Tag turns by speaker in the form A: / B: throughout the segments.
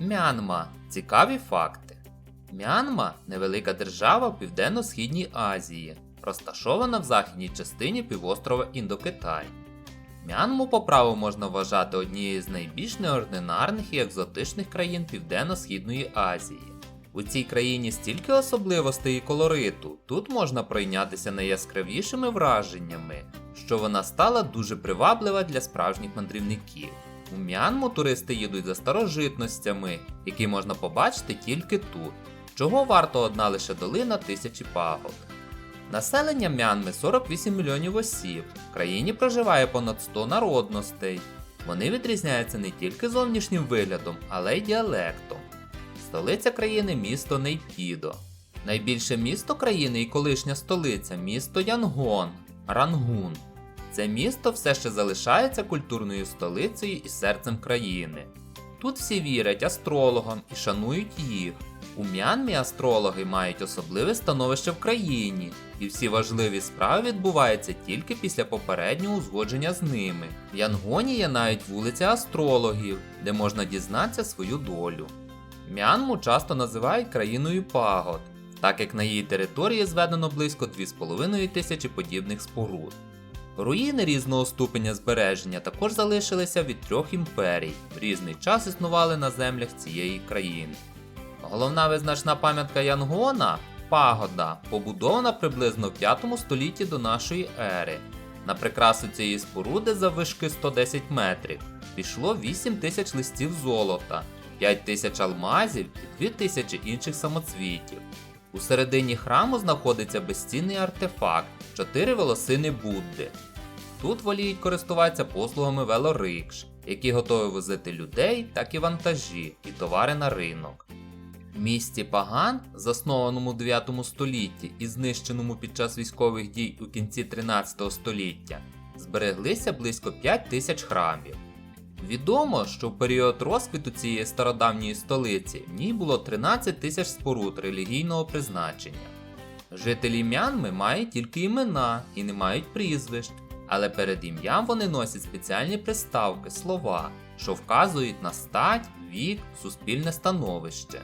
A: Мянма. Цікаві факти. Мянма невелика держава в Південно-Східній Азії, розташована в західній частині півострова Індокитай. Мянму по праву можна вважати однією з найбільш неординарних і екзотичних країн Південно-Східної Азії. У цій країні стільки особливостей і колориту, тут можна пройнятися найяскравішими враженнями, що вона стала дуже приваблива для справжніх мандрівників. У Мянму туристи їдуть за старожитностями, які можна побачити тільки тут, чого варто одна лише долина тисячі пагод. Населення Мянми 48 мільйонів осіб. В країні проживає понад 100 народностей. Вони відрізняються не тільки зовнішнім виглядом, але й діалектом. Столиця країни місто Нейпідо. Найбільше місто країни і колишня столиця місто Янгон, Рангун. Це місто все ще залишається культурною столицею і серцем країни. Тут всі вірять астрологам і шанують їх. У Мянмі астрологи мають особливе становище в країні, і всі важливі справи відбуваються тільки після попереднього узгодження з ними. В Янгоні є навіть вулиця астрологів, де можна дізнатися свою долю. Мянму часто називають країною пагод, так як на її території зведено близько 2,5 тисячі подібних споруд. Руїни різного ступеня збереження також залишилися від трьох імперій, в різний час існували на землях цієї країни. Головна визначна пам'ятка Янгона пагода, побудована приблизно в 5 столітті до нашої ери. На прикрасу цієї споруди заввишки 110 метрів пішло 8 тисяч листів золота, 5 тисяч алмазів і 2 тисячі інших самоцвітів. У середині храму знаходиться безцінний артефакт 4 волосини Будди. Тут воліють користуватися послугами велорикш, які готові возити людей, так і вантажі і товари на ринок. В місті Паган, заснованому в 9 столітті і знищеному під час військових дій у кінці 13 століття, збереглися близько 5 тисяч храмів. Відомо, що в період розквіту цієї стародавньої столиці в ній було 13 тисяч споруд релігійного призначення. Жителі Мянми мають тільки імена і не мають прізвищ, але перед ім'ям вони носять спеціальні приставки, слова, що вказують на стать, вік, суспільне становище.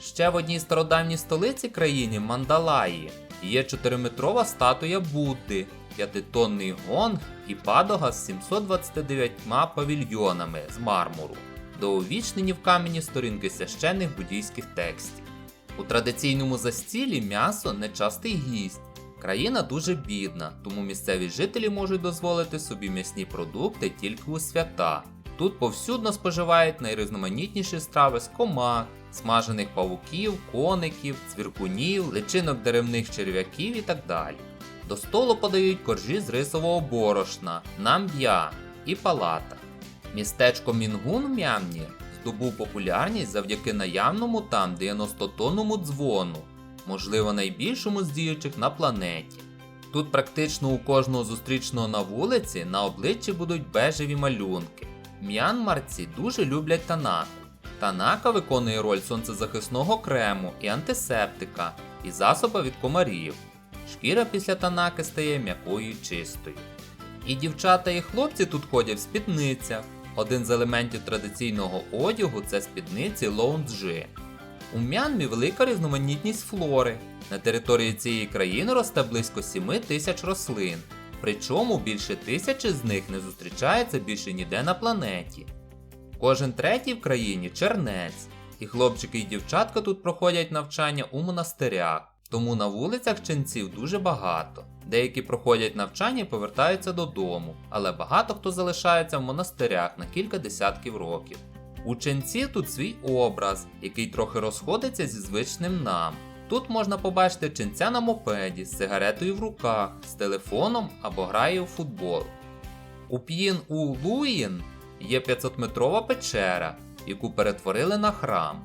A: Ще в одній стародавній столиці країни Мандалаї є 4-метрова статуя Будди, 5-тонний гонг і падога з 729 павільйонами з мармуру, до увічнені в камені сторінки священних буддійських текстів. У традиційному застілі м'ясо нечастий гість. Країна дуже бідна, тому місцеві жителі можуть дозволити собі м'ясні продукти тільки у свята. Тут повсюдно споживають найрізноманітніші страви з комах, смажених павуків, коників, цвіркунів, личинок деревних черв'яків і так далі. До столу подають коржі з рисового борошна, намб'я і палата. Містечко Мінгун в М'ямні здобув популярність завдяки наявному там 90-тонному дзвону, можливо найбільшому з діючих на планеті. Тут практично у кожного зустрічного на вулиці на обличчі будуть бежеві малюнки. М'янмарці дуже люблять танаку. Танака виконує роль сонцезахисного крему і антисептика, і засоба від комарів. Шкіра після танаки стає м'якою і чистою. І дівчата і хлопці тут ходять в спідницях. Один з елементів традиційного одягу це спідниці лоунджі. У Мянмі велика різноманітність флори. На території цієї країни росте близько 7 тисяч рослин, причому більше тисячі з них не зустрічається більше ніде на планеті. Кожен третій в країні чернець, і хлопчики і дівчатка тут проходять навчання у монастирях, тому на вулицях ченців дуже багато. Деякі проходять навчання і повертаються додому, але багато хто залишається в монастирях на кілька десятків років. У ченці тут свій образ, який трохи розходиться зі звичним нам. Тут можна побачити ченця на мопеді з сигаретою в руках, з телефоном або грає у футбол. У П'їн у Луїн є 500-метрова печера, яку перетворили на храм.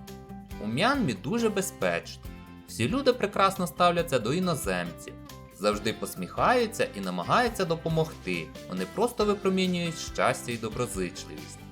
A: У Мянмі дуже безпечно. Всі люди прекрасно ставляться до іноземців, завжди посміхаються і намагаються допомогти. Вони просто випромінюють щастя і доброзичливість.